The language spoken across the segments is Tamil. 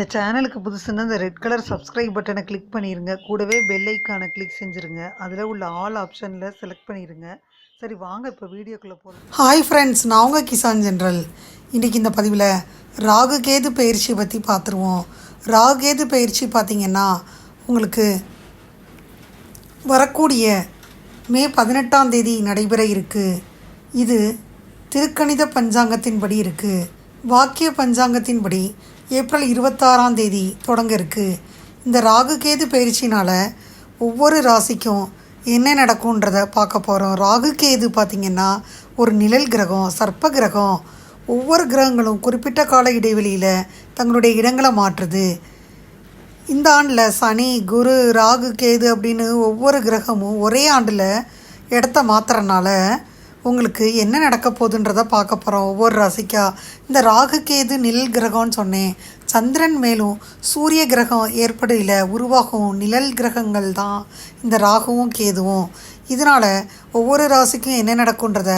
இந்த சேனலுக்கு புதுசுன்னா இந்த ரெட் கலர் சப்ஸ்கிரைப் பட்டனை கிளிக் பண்ணிடுங்க கூடவே பெல் ஐக்கானை கிளிக் செஞ்சுருங்க. அதில் உள்ள ஆல் ஆப்ஷனில் செலக்ட் பண்ணிடுங்க சரி வாங்க இப்போ வீடியோக்குள்ளே போகலாம் ஹாய் ஃப்ரெண்ட்ஸ் நான் உங்கள் கிசான் ஜென்ரல் இன்றைக்கி இந்த பதிவில் ராகு கேது பயிற்சியை பற்றி பார்த்துருவோம். ராகு கேது பயிற்சி பார்த்திங்கன்னா உங்களுக்கு வரக்கூடிய மே பதினெட்டாம் தேதி நடைபெற இருக்குது இது திருக்கணித பஞ்சாங்கத்தின்படி இருக்குது வாக்கிய பஞ்சாங்கத்தின்படி ஏப்ரல் இருபத்தாறாம் தேதி தொடங்க இருக்குது இந்த ராகு கேது பயிற்சினால் ஒவ்வொரு ராசிக்கும் என்ன நடக்கும்ன்றத பார்க்க போகிறோம் ராகு கேது பார்த்திங்கன்னா ஒரு நிழல் கிரகம் சர்ப்ப கிரகம். ஒவ்வொரு கிரகங்களும் குறிப்பிட்ட கால இடைவெளியில் தங்களுடைய இடங்களை மாற்றுது. இந்த ஆண்டில் சனி குரு ராகு கேது அப்படின்னு ஒவ்வொரு கிரகமும் ஒரே ஆண்டில் இடத்த மாத்துறனால உங்களுக்கு என்ன நடக்க போகுதுன்றதை பார்க்க போகிறோம் ஒவ்வொரு ராசிக்கா. இந்த ராகு கேது நிழல் கிரகம்னு சொன்னேன். சந்திரன் மேலும் சூரிய கிரகம் ஏற்படையில் உருவாகும் நிழல் கிரகங்கள் தான் இந்த ராகுவும் கேதுவும். இதனால் ஒவ்வொரு ராசிக்கும் என்ன நடக்குன்றத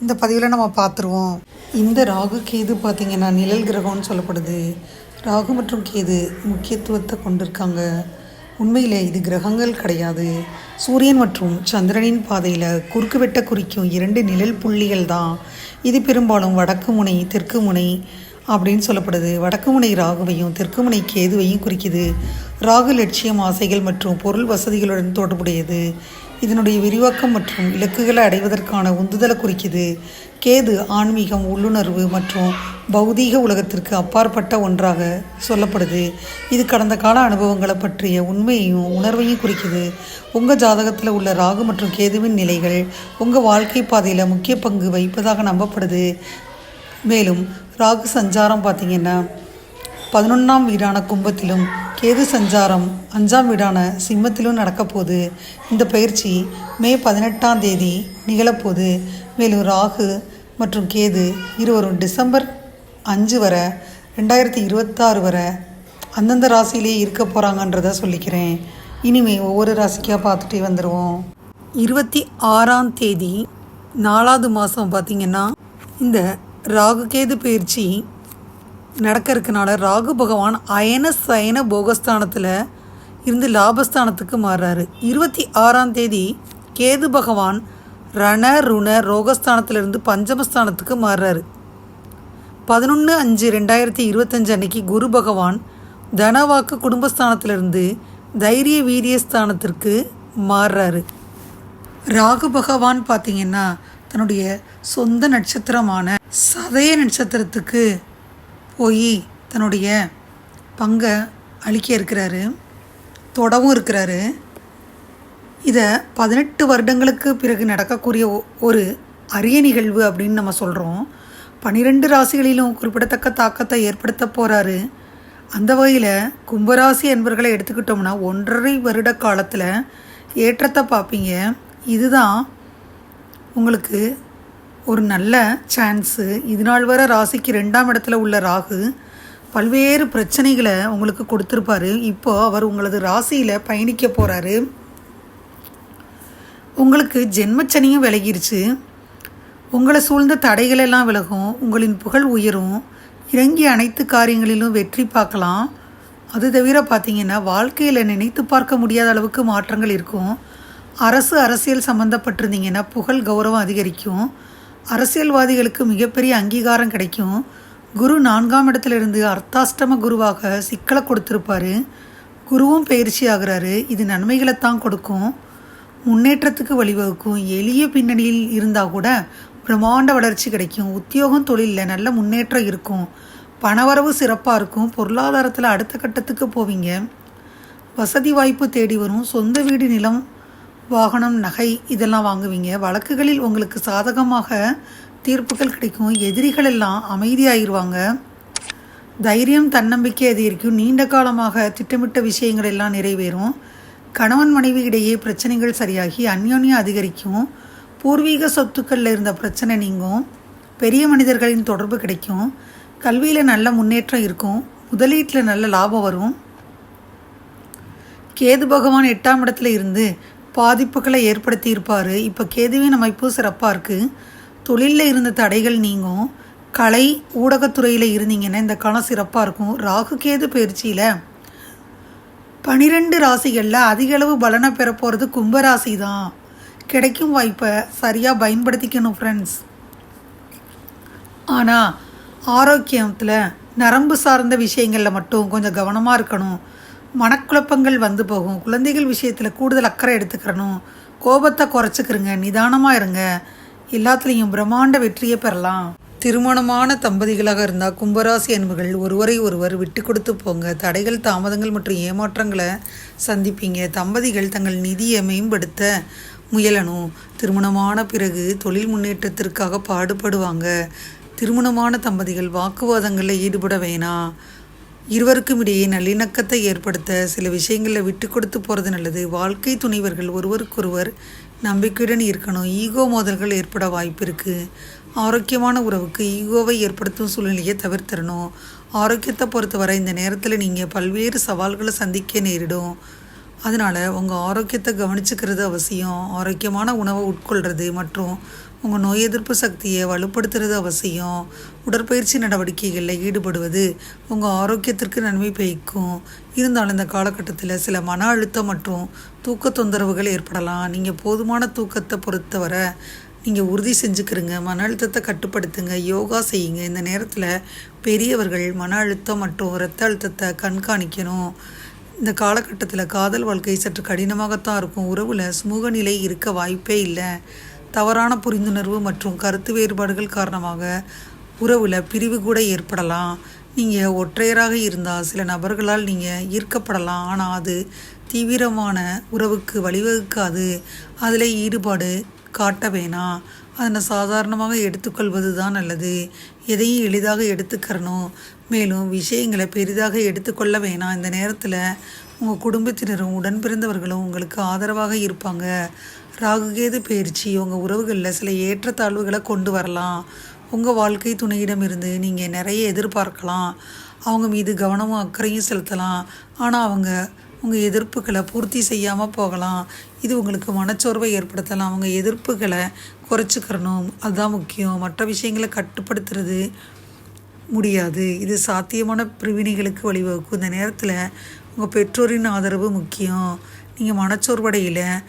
இந்த பதிவில் நம்ம பார்த்துருவோம். இந்த ராகு கேது பார்த்திங்கன்னா நிழல் கிரகம்னு சொல்லப்படுது. ராகு மற்றும் கேது முக்கியத்துவத்தை கொண்டிருக்காங்க. உண்மையில் இது கிரகங்கள் கிடையாது. சூரியன் மற்றும் சந்திரனின் பாதையில் குறுக்கு வெட்ட குறிக்கும் இரண்டு நிழல் புள்ளிகள் தான். இது பெரும்பாலும் வடக்கு முனை தெற்கு முனை அப்படின்னு சொல்லப்படுது. வடக்கு முனை ராகுவையும் தெற்கு முனை கேதுவையும் குறிக்குது. ராகு லட்சியம் ஆசைகள் மற்றும் பொருள் வசதிகளுடன் தொடர்புடையது. இதனுடைய விரிவாக்கம் மற்றும் இலக்குகளை அடைவதற்கான உந்துதலை குறிக்குது. கேது ஆன்மீகம் உள்ளுணர்வு மற்றும் பௌதீக உலகத்திற்கு அப்பாற்பட்ட ஒன்றாக சொல்லப்படுது. இது கடந்த கால அனுபவங்களை பற்றிய உண்மையையும் உணர்வையும் குறிக்குது. உங்கள் ஜாதகத்தில் உள்ள ராகு மற்றும் கேதுவின் நிலைகள் உங்கள் வாழ்க்கை பாதையில் முக்கிய பங்கு வகிப்பதாக நம்பப்படுது. மேலும் ராகு சஞ்சாரம் பார்த்திங்கன்னா பதினொன்றாம் வீடான கும்பத்திலும் கேது சஞ்சாரம் அஞ்சாம் வீடான சிம்மத்திலும் நடக்கப்போகுது இந்த பயிற்சி மே பதினெட்டாம் தேதி நிகழப்போகுது மேலும் ராகு மற்றும் கேது இருவரும் டிசம்பர் அஞ்சு வரை ரெண்டாயிரத்தி இருபத்தாறு வரை அந்தந்த ராசியிலே இருக்க போகிறாங்கன்றத சொல்லிக்கிறேன். இனிமே ஒவ்வொரு ராசிக்காக பார்த்துட்டே வந்துடுவோம் இருபத்தி ஆறாம் தேதி நாலாவது மாதம் பார்த்திங்கன்னா இந்த ராகு கேது பயிற்சி நடக்க இருக்கனால ராகு பகவான் அயன சயன போகஸ்தானத்தில் இருந்து லாபஸ்தானத்துக்கு மாறுறாரு. இருபத்தி ஆறாம் தேதி கேது பகவான் ரண ருண ரோகஸ்தானத்திலிருந்து பஞ்சமஸ்தானத்துக்கு மாறுறாரு. பதினொன்று அஞ்சு ரெண்டாயிரத்தி இருபத்தஞ்சு அன்னைக்கு குரு பகவான் தனவாக்கு குடும்பஸ்தானத்திலிருந்து தைரிய வீரியஸ்தானத்திற்கு மாறுறாரு. ராகு பகவான் பார்த்தீங்கன்னா தன்னுடைய சொந்த நட்சத்திரமான சதய நட்சத்திரத்துக்கு போய் தன்னுடைய பங்கை அளிக்க இருக்கிறாரு தொடவும் இருக்கிறாரு. இதை பதினெட்டு வருடங்களுக்கு பிறகு நடக்கக்கூடிய ஒ- ஒரு அரிய நிகழ்வு அப்படின்னு நம்ம சொல்கிறோம் பன்னிரெண்டு ராசிகளிலும் குறிப்பிடத்தக்க தாக்கத்தை ஏற்படுத்த போகிறாரு அந்த வகையில் கும்பராசி என்பர்களை எடுத்துக்கிட்டோம்னா ஒன்றரை வருட காலத்தில் ஏற்றத்தை பார்ப்பீங்க. இதுதான் உங்களுக்கு ஒரு நல்ல சான்ஸு இது நாள் ராசிக்கு ரெண்டாம் இடத்துல உள்ள ராகு பல்வேறு பிரச்சனைகளை உங்களுக்கு கொடுத்துருப்பாரு. இப்போ அவர் உங்களது ராசியில் பயணிக்க போகிறாரு உங்களுக்கு ஜென்மச்சனியும் விலகிருச்சு. உங்களை சூழ்ந்த தடைகள் எல்லாம் விலகும். உங்களின் புகழ் உயரும். இறங்கிய அனைத்து காரியங்களிலும் வெற்றி பார்க்கலாம். அது தவிர பார்த்தீங்கன்னா வாழ்க்கையில் நினைத்து பார்க்க முடியாத அளவுக்கு மாற்றங்கள் இருக்கும். அரசு அரசியல் சம்மந்தப்பட்டிருந்தீங்கன்னா புகழ் கௌரவம் அதிகரிக்கும். அரசியல்வாதிகளுக்கு மிகப்பெரிய அங்கீகாரம் கிடைக்கும். குரு நான்காம் இடத்திலிருந்து அர்த்தாஷ்டம குருவாக சிக்கலை கொடுத்துருப்பாரு. குருவும் பயிற்சி ஆகிறாரு. இது நன்மைகளை தான் கொடுக்கும். முன்னேற்றத்துக்கு வழிவகுக்கும். எளிய பின்னணியில் இருந்தால் கூட பிரம்மாண்ட வளர்ச்சி கிடைக்கும். உத்தியோகம் தொழிலில் நல்ல முன்னேற்றம் இருக்கும். பணவரவு சிறப்பாக இருக்கும். பொருளாதாரத்தில் அடுத்த கட்டத்துக்கு போவீங்க. வசதி வாய்ப்பு தேடி வரும். சொந்த வீடு நிலம் வாகனம் நகை இதெல்லாம் வாங்குவீங்க. வழக்குகளில் உங்களுக்கு சாதகமாக தீர்ப்புகள் கிடைக்கும். எதிரிகள் எல்லாம் அமைதியாயிருவாங்க. தைரியம் தன்னம்பிக்கை அதிகரிக்கும். நீண்ட காலமாக திட்டமிட்ட விஷயங்கள் எல்லாம் நிறைவேறும். கணவன் மனைவி இடையே பிரச்சனைகள் சரியாகி அந்யோன்யம் அதிகரிக்கும். பூர்வீக சொத்துக்களில் இருந்த பிரச்சனை நீங்கும். பெரிய மனிதர்களின் தொடர்பு கிடைக்கும். கல்வியில் நல்ல முன்னேற்றம் இருக்கும். முதலீட்டில் நல்ல லாபம் வரும். கேது பகவான் எட்டாம் இடத்துல இருந்து பாதிப்புகளை ஏற்படுத்தியிருப்பார். இப்போ கேதுவின் அமைப்பு சிறப்பாக இருக்குது தொழிலில் இருந்த தடைகள் நீங்கும். கலை ஊடகத்துறையில் இருந்தீங்கன்னா இந்த காலம் சிறப்பாக இருக்கும். ராகு கேது பயிற்சியில் பனிரெண்டு ராசிகளில் அதிகளவு பலனை பெற போகிறது கும்பராசி தான் கிடைக்கும் வாய்ப்பை சரியாக பயன்படுத்திக்கணும் ஃப்ரெண்ட்ஸ் ஆனால் ஆரோக்கியத்தில் நரம்பு சார்ந்த விஷயங்களில் மட்டும் கொஞ்சம் கவனமாக இருக்கணும். மனக்குழப்பங்கள் வந்து போகும். குழந்தைகள் விஷயத்தில் கூடுதல் அக்கறை எடுத்துக்கிறணும். கோபத்தை குறைச்சிக்கிறங்க நிதானமாக இருங்க. எல்லாத்துலேயும் பிரம்மாண்ட வெற்றியை பெறலாம். திருமணமான தம்பதிகளாக இருந்தால் கும்பராசி அன்புகள் ஒருவரை ஒருவர் விட்டு கொடுத்து போங்க. தடைகள் தாமதங்கள் மற்றும் ஏமாற்றங்களை சந்திப்பீங்க. தம்பதிகள் தங்கள் நிதியை மேம்படுத்த முயலணும். திருமணமான பிறகு தொழில் முன்னேற்றத்திற்காக பாடுபடுவாங்க. திருமணமான தம்பதிகள் வாக்குவாதங்களில் ஈடுபட வேணாம். இருவருக்கும் இடையே நல்லிணக்கத்தை ஏற்படுத்த சில விஷயங்களில் விட்டு கொடுத்து போகிறது நல்லது. வாழ்க்கை துணைவர்கள் ஒருவருக்கொருவர் நம்பிக்கையுடன் இருக்கணும். ஈகோ மோதல்கள் ஏற்பட வாய்ப்பு இருக்குது ஆரோக்கியமான உறவுக்கு ஈகோவை ஏற்படுத்தும் சூழ்நிலையை தவிர்த்தரணும் ஆரோக்கியத்தை பொறுத்தவரை இந்த நேரத்தில் நீங்கள் பல்வேறு சவால்களை சந்திக்க நேரிடும். அதனால் உங்கள் ஆரோக்கியத்தை கவனிச்சுக்கிறது அவசியம். ஆரோக்கியமான உணவை உட்கொள்கிறது மற்றும் உங்கள் நோய் எதிர்ப்பு சக்தியை வலுப்படுத்துறது அவசியம். உடற்பயிற்சி நடவடிக்கைகளில் ஈடுபடுவது உங்கள் ஆரோக்கியத்திற்கு நன்மை பயக்கும். இருந்தாலும் இந்த காலகட்டத்தில் சில மன அழுத்தம் மற்றும் தூக்க தொந்தரவுகள் ஏற்படலாம். நீங்கள் போதுமான தூக்கத்தை பொறுத்தவரை நீங்கள் உறுதி செஞ்சுக்கிறங்க மன அழுத்தத்தை கட்டுப்படுத்துங்க யோகா செய்யுங்க. இந்த நேரத்தில் பெரியவர்கள் மன அழுத்தம் மற்றும் இரத்த அழுத்தத்தை கண்காணிக்கணும். இந்த காலகட்டத்தில் காதல் வாழ்க்கை சற்று கடினமாகத்தான் இருக்கும். உறவில் சுமூக நிலை இருக்க வாய்ப்பே இல்லை. தவறான புரிந்துணர்வு மற்றும் கருத்து வேறுபாடுகள் காரணமாக உறவில் பிரிவு கூட ஏற்படலாம். நீங்கள் ஒற்றையராக இருந்தால் சில நபர்களால் நீங்கள் ஈர்க்கப்படலாம். ஆனால் அது தீவிரமான உறவுக்கு வழிவகுக்காது. அதில் ஈடுபாடு காட்ட வேணாம். அதனை சாதாரணமாக எடுத்துக்கொள்வது தான் நல்லது. எதையும் எளிதாக எடுத்துக்கிறணும். மேலும் விஷயங்களை பெரிதாக எடுத்துக்கொள்ள வேணாம். இந்த நேரத்தில் உங்கள் குடும்பத்தினரும் உடன் பிறந்தவர்களும் உங்களுக்கு ஆதரவாக இருப்பாங்க. ராகுகேது பயிற்சி உங்கள் உறவுகளில் சில ஏற்றத்தாழ்வுகளை கொண்டு வரலாம். உங்கள் வாழ்க்கை துணையிடமிருந்து நீங்கள் நிறைய எதிர்பார்க்கலாம். அவங்க மீது கவனமும் அக்கறையும் செலுத்தலாம். ஆனால் அவங்க உங்கள் எதிர்ப்புகளை பூர்த்தி செய்யாமல் போகலாம். இது உங்களுக்கு மனச்சோர்வை ஏற்படுத்தலாம். அவங்க எதிர்ப்புகளை குறைச்சிக்கிறணும். அதுதான் முக்கியம். மற்ற விஷயங்களை கட்டுப்படுத்துறது முடியாது. இது சாத்தியமான பிரிவினைகளுக்கு வழிவகுக்கும். இந்த நேரத்தில் உங்கள் பெற்றோரின் ஆதரவு முக்கியம். நீங்கள் மனச்சோர்வடையில்.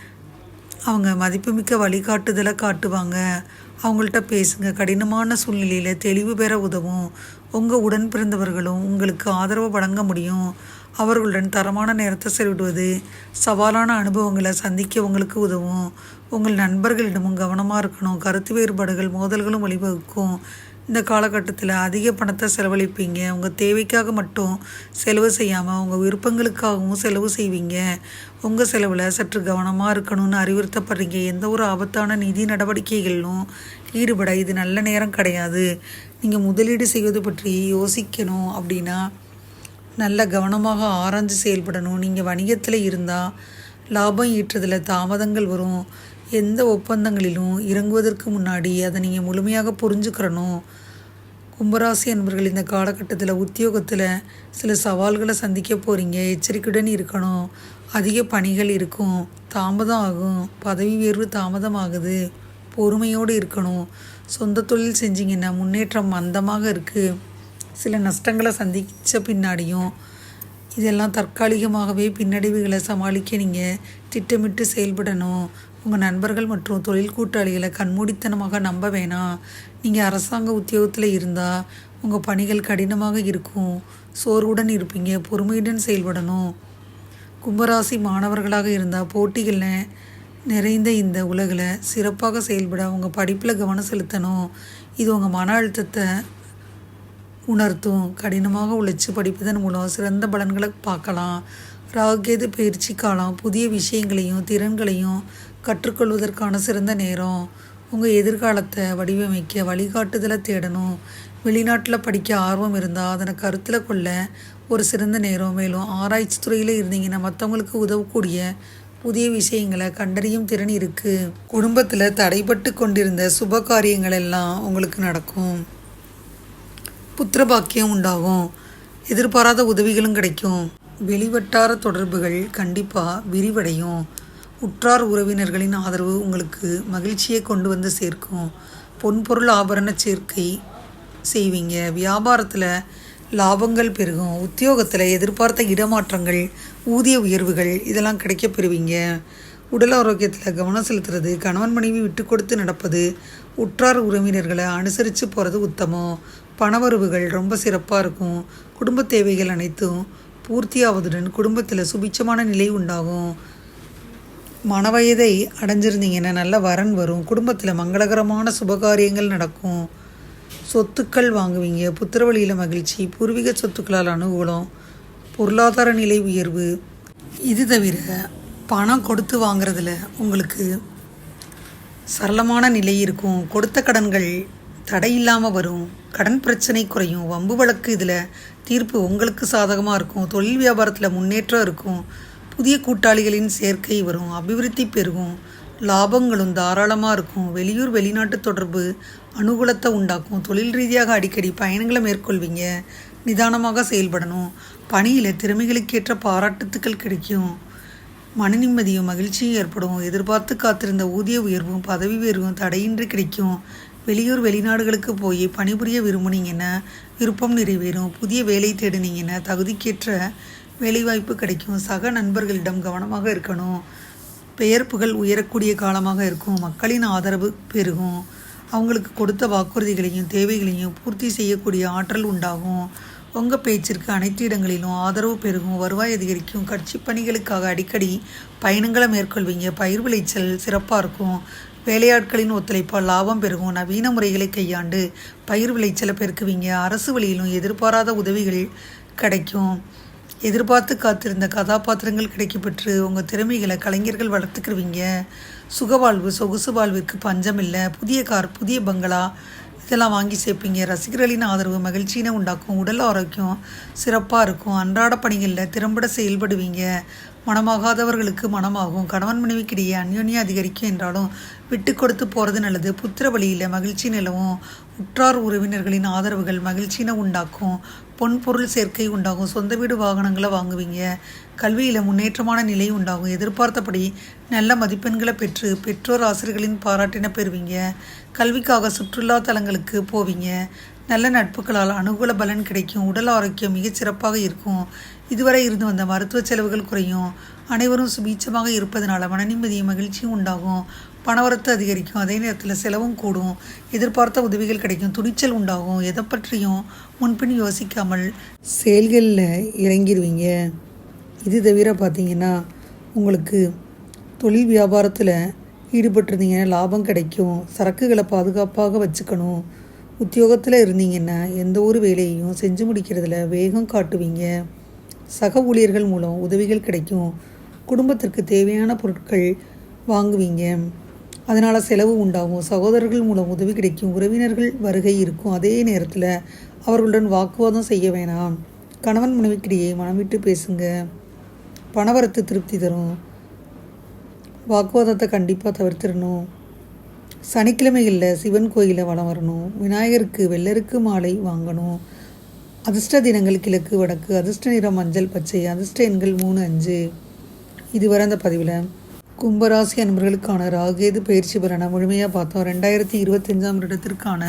அவங்க மதிப்புமிக்க வழிகாட்டுதலை காட்டுவாங்க. அவங்கள்ட்ட பேசுங்க. கடினமான சூழ்நிலையில் தெளிவு பெற உதவும். உங்கள் உடன் பிறந்தவர்களும் உங்களுக்கு ஆதரவு வழங்க முடியும். அவர்களுடன் தரமான நேரத்தை செலவிடுவது சவாலான அனுபவங்களை சந்திக்க உங்களுக்கு உதவும். உங்கள் நண்பர்களிடமும் கவனமாக இருக்கணும். கருத்து வேறுபாடுகள் மோதல்களும் வழிவகுக்கும். இந்த காலகட்டத்தில் அதிக பணத்தை செலவழிப்பீங்க. உங்கள் தேவைக்காக மட்டும் செலவு செய்யாமல் உங்கள் விருப்பங்களுக்காகவும் செலவு செய்வீங்க. உங்கள் செலவில் சற்று கவனமாக இருக்கணும்னு அறிவுறுத்தப்படுறீங்க. எந்த ஒரு ஆபத்தான நிதி நடவடிக்கைகளிலும் ஈடுபட இது நல்ல நேரம் கிடையாது. நீங்கள் முதலீடு செய்வது பற்றி யோசிக்கணும் அப்படின்னா நல்ல கவனமாக ஆராய்ஞ்சு செயல்படணும். நீங்கள் வணிகத்தில் இருந்தால் லாபம் ஈட்டுறதில் தாமதங்கள் வரும். எந்த ஒப்பந்தங்களிலும் இறங்குவதற்கு முன்னாடி அதை நீங்கள் முழுமையாக புரிஞ்சுக்கிறணும். கும்பராசி அன்பர்கள் இந்த காலகட்டத்தில் உத்தியோகத்தில் சில சவால்களை சந்திக்க போகிறீங்க எச்சரிக்கையுடன் இருக்கணும். அதிக பணிகள் இருக்கும். தாமதம் ஆகும். பதவி உயர்வு தாமதம் ஆகுது பொறுமையோடு இருக்கணும். சொந்த தொழில் செஞ்சிங்கன்னா முன்னேற்றம் மந்தமாக இருக்குது சில நஷ்டங்களை சந்தித்த பின்னாடியும் இதெல்லாம் தற்காலிகமாகவே பின்னடைவுகளை சமாளிக்க நீங்கள் திட்டமிட்டு செயல்படணும். உங்கள் நண்பர்கள் மற்றும் தொழில் கூட்டாளிகளை கண்மூடித்தனமாக நம்ப வேணாம். நீங்கள் அரசாங்க உத்தியோகத்தில் இருந்தால் உங்கள் பணிகள் கடினமாக இருக்கும். சோர்வுடன் இருப்பீங்க பொறுமையுடன் செயல்படணும். கும்பராசி மாணவர்களாக இருந்தால் போட்டிகளில் நிறைந்த இந்த உலகில் சிறப்பாக செயல்பட உங்கள் படிப்பில் கவனம் செலுத்தணும். இது உங்கள் மன அழுத்தத்தை உணர்த்தும். கடினமாக உழைச்சி படிப்பதன் மூலம் சிறந்த பலன்களை பார்க்கலாம். ராகேது பயிற்சி காலம் புதிய விஷயங்களையும் திறன்களையும் கற்றுக்கொள்வதற்கான சிறந்த நேரம். உங்கள் எதிர்காலத்தை வடிவமைக்க வழிகாட்டுதலை தேடணும். வெளிநாட்டில் படிக்க ஆர்வம் இருந்தால் அதனை கருத்தில் கொள்ள ஒரு சிறந்த நேரம். மேலும் ஆராய்ச்சி துறையில் இருந்தீங்கன்னா மற்றவங்களுக்கு உதவக்கூடிய புதிய விஷயங்களை கண்டறியும் திறன் இருக்குது குடும்பத்தில் தடைபட்டு கொண்டிருந்த சுப காரியங்கள் எல்லாம் உங்களுக்கு நடக்கும். புத்திர பாக்கியம் உண்டாகும். எதிர்பாராத உதவிகளும் கிடைக்கும். வெளிவட்டார தொடர்புகள் கண்டிப்பாக விரிவடையும். உற்றார் உறவினர்களின் ஆதரவு உங்களுக்கு மகிழ்ச்சியை கொண்டு வந்து சேர்க்கும். பொன்பொருள் ஆபரண சேர்க்கை செய்வீங்க. வியாபாரத்தில் லாபங்கள் பெருகும். உத்தியோகத்தில் எதிர்பார்த்த இடமாற்றங்கள் ஊதிய உயர்வுகள் இதெல்லாம் கிடைக்க பெறுவீங்க. உடல் ஆரோக்கியத்தில் கவனம் செலுத்துறது கணவன் மனைவி விட்டு கொடுத்து நடப்பது உற்றார் உறவினர்களை அனுசரித்து போகிறது உத்தமம். பணவரவுகள் ரொம்ப சிறப்பாக இருக்கும். குடும்ப தேவைகள் அனைத்தும் பூர்த்தியாவதுடன் குடும்பத்தில் சுபிச்சமான நிலை உண்டாகும். மனவயதை அடைஞ்சிருந்தீங்கன்னா நல்ல வரன் வரும். குடும்பத்தில் மங்களகரமான சுபகாரியங்கள் நடக்கும். சொத்துக்கள் வாங்குவீங்க புத்திரவழியில் மகிழ்ச்சி பூர்வீக சொத்துக்களால் அனுகூலம் பொருளாதார நிலை உயர்வு. இது தவிர பணம் கொடுத்து வாங்குறதுல உங்களுக்கு சரளமான நிலை இருக்கும். கொடுத்த கடன்கள் தடை இல்லாமல் வரும். கடன் பிரச்சனை குறையும். வம்பு வழக்கு இதில் தீர்ப்பு உங்களுக்கு சாதகமாக இருக்கும். தொழில் வியாபாரத்தில் முன்னேற்றம் இருக்கும். புதிய கூட்டாளிகளின் சேர்க்கை வரும். அபிவிருத்தி பெருகும். லாபங்களும் தாராளமாக இருக்கும். வெளியூர் வெளிநாட்டு தொடர்பு அனுகூலத்தை உண்டாக்கும். தொழில் ரீதியாக அடிக்கடி பயணங்களை மேற்கொள்வீங்க. நிதானமாக செயல்படணும். பணியில் திறமைகளுக்கேற்ற பாராட்டுத்துக்கள் கிடைக்கும். மன நிம்மதியும் மகிழ்ச்சியும் ஏற்படும். எதிர்பார்த்து காத்திருந்த ஊதிய உயர்வும் பதவி உயர்வும் தடையின்றி கிடைக்கும். வெளியூர் வெளிநாடுகளுக்கு போய் பணிபுரிய விரும்புனீங்கன்னா விருப்பம் நிறைவேறும். புதிய வேலை தேடினீங்கன்னா தகுதிக்கேற்ற வேலைவாய்ப்பு கிடைக்கும். சக நண்பர்களிடம் கவனமாக இருக்கணும். பெயர் புகழ் உயரக்கூடிய காலமாக இருக்கும். மக்களின் ஆதரவு பெருகும். அவங்களுக்கு கொடுத்த வாக்குறுதிகளையும் தேவைகளையும் பூர்த்தி செய்யக்கூடிய ஆற்றல் உண்டாகும். உங்கள் பேச்சிற்கு அனைத்து இடங்களிலும் ஆதரவு பெருகும். வருவாய் அதிகரிக்கும். கட்சி பணிகளுக்காக அடிக்கடி பயணங்களை மேற்கொள்வீங்க. பயிர் விளைச்சல் சிறப்பாக இருக்கும். வேலையாட்களின் ஒத்துழைப்பால் லாபம் பெருகும். நவீன முறைகளை கையாண்டு பயிர் விளைச்சலை பெருக்குவீங்க அரசு வழியிலும் எதிர்பாராத உதவிகள் கிடைக்கும். எதிர்பார்த்து காத்திருந்த கதாபாத்திரங்கள் கிடைக்கப்பெற்று உங்கள் திறமைகளை கலைஞர்கள் வளர்த்துக்கிடுவீங்க சுகவாழ்வு சொகுசு வாழ்விற்கு பஞ்சம் இல்லை புதிய கார் புதிய பங்களா இதெல்லாம் வாங்கி சேர்ப்பீங்க. ரசிகர்களின் ஆதரவு மகிழ்ச்சியினை உண்டாக்கும். உடல் ஆரோக்கியம் சிறப்பாக இருக்கும். அன்றாட பணிகளில் திறம்பட செயல்படுவீங்க. மனமாகாதவர்களுக்கு மனமாகும். கணவன் மனைவிக்கிடையே அந்யோன்யம் அதிகரிக்கும் என்றாலும் விட்டு கொடுத்து போகிறது நல்லது. புத்திர வழியில் மகிழ்ச்சி நிலவும். உற்றார் உறவினர்களின் ஆதரவுகள் மகிழ்ச்சியினை உண்டாக்கும். பொன்பொருள் சேர்க்கை உண்டாகும். சொந்த வீடு வாகனங்களை வாங்குவீங்க. கல்வியில் முன்னேற்றமான நிலை உண்டாகும். எதிர்பார்த்தபடி நல்ல மதிப்பெண்களை பெற்று பெற்றோர் ஆசிரியர்களின் பாராட்டின பெறுவீங்க. கல்விக்காக சுற்றுலா தலங்களுக்கு போவீங்க. நல்ல நட்புகளால் அனுகூல பலன் கிடைக்கும். உடல் ஆரோக்கியம் மிகச் சிறப்பாக இருக்கும். இதுவரை இருந்து வந்த மருத்துவ செலவுகள் குறையும். அனைவரும் சுபீட்சமாக இருப்பதனால மன நிம்மதியும் மகிழ்ச்சியும் உண்டாகும். பணவரத்து அதிகரிக்கும். அதே நேரத்தில் செலவும் கூடும். எதிர்பார்த்த உதவிகள் கிடைக்கும். துணிச்சல் உண்டாகும். எதை பற்றியும் முன்பின் யோசிக்காமல் செயல்களில் இறங்கிடுவீங்க இது தவிர பார்த்தீங்கன்னா உங்களுக்கு தொழில் வியாபாரத்தில் ஈடுபட்டிருந்தீங்கன்னா லாபம் கிடைக்கும். சரக்குகளை பாதுகாப்பாக வச்சுக்கணும். உத்தியோகத்தில் இருந்தீங்கன்னா எந்த ஒரு வேலையையும் செஞ்சு முடிக்கிறதுல வேகம் காட்டுவீங்க. சக ஊழியர்கள் மூலம் உதவிகள் கிடைக்கும். குடும்பத்திற்கு தேவையான பொருட்கள் வாங்குவீங்க. அதனால் செலவு உண்டாகும். சகோதரர்கள் மூலம் உதவி கிடைக்கும். உறவினர்கள் வருகை இருக்கும். அதே நேரத்தில் அவர்களுடன் வாக்குவாதம் செய்ய வேணாம். கணவன் மனைவிக்கிடையே மனம் விட்டு பேசுங்க. பணவரத்து திருப்தி தரும். வாக்குவாதத்தை கண்டிப்பாக தவிர்த்திடணும். சனிக்கிழமைகளில் சிவன் கோயிலில் வலம் வரணும். விநாயகருக்கு வெள்ளருக்கு மாலை வாங்கணும். அதிர்ஷ்ட தினங்கள் கிழக்கு வடக்கு அதிர்ஷ்ட நிறம் மஞ்சள் பச்சை அதிர்ஷ்ட எண்கள் மூணு அஞ்சு. இதுவரை அந்த பதிவில் கும்பராசி அன்பர்களுக்கான ராகேது பயிற்சி பலனை முழுமையாக பார்த்தோம். ரெண்டாயிரத்தி இருபத்தஞ்சாம் வருடத்திற்கான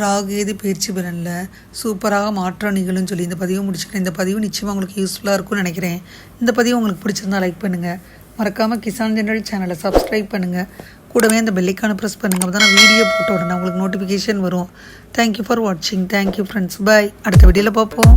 ராகேது பயிற்சி பலனில் சூப்பராக மாற்றம் நிகழும்னு சொல்லி இந்த பதிவு முடிச்சுக்கிறேன். இந்த பதிவு நிச்சயமாக உங்களுக்கு யூஸ்ஃபுல்லாக இருக்கும்னு நினைக்கிறேன். இந்த பதிவு உங்களுக்கு பிடிச்சிருந்தா லைக் பண்ணுங்கள் மறக்காமல் கிசான் ஜெனரல் சேனலை சப்ஸ்கிரைப் பண்ணுங்கள் கூடவே அந்த பெல்லைக்கான ப்ரெஸ் பண்ணுங்கள் அப்போ தான் வீடியோ போட்ட உடனே உங்களுக்கு நோட்டிஃபிகேஷன் வரும். தேங்க்யூ ஃபார் வாட்சிங் தேங்க்யூ ஃப்ரெண்ட்ஸ் பாய் அடுத்த வீடியோவில் பார்ப்போம்.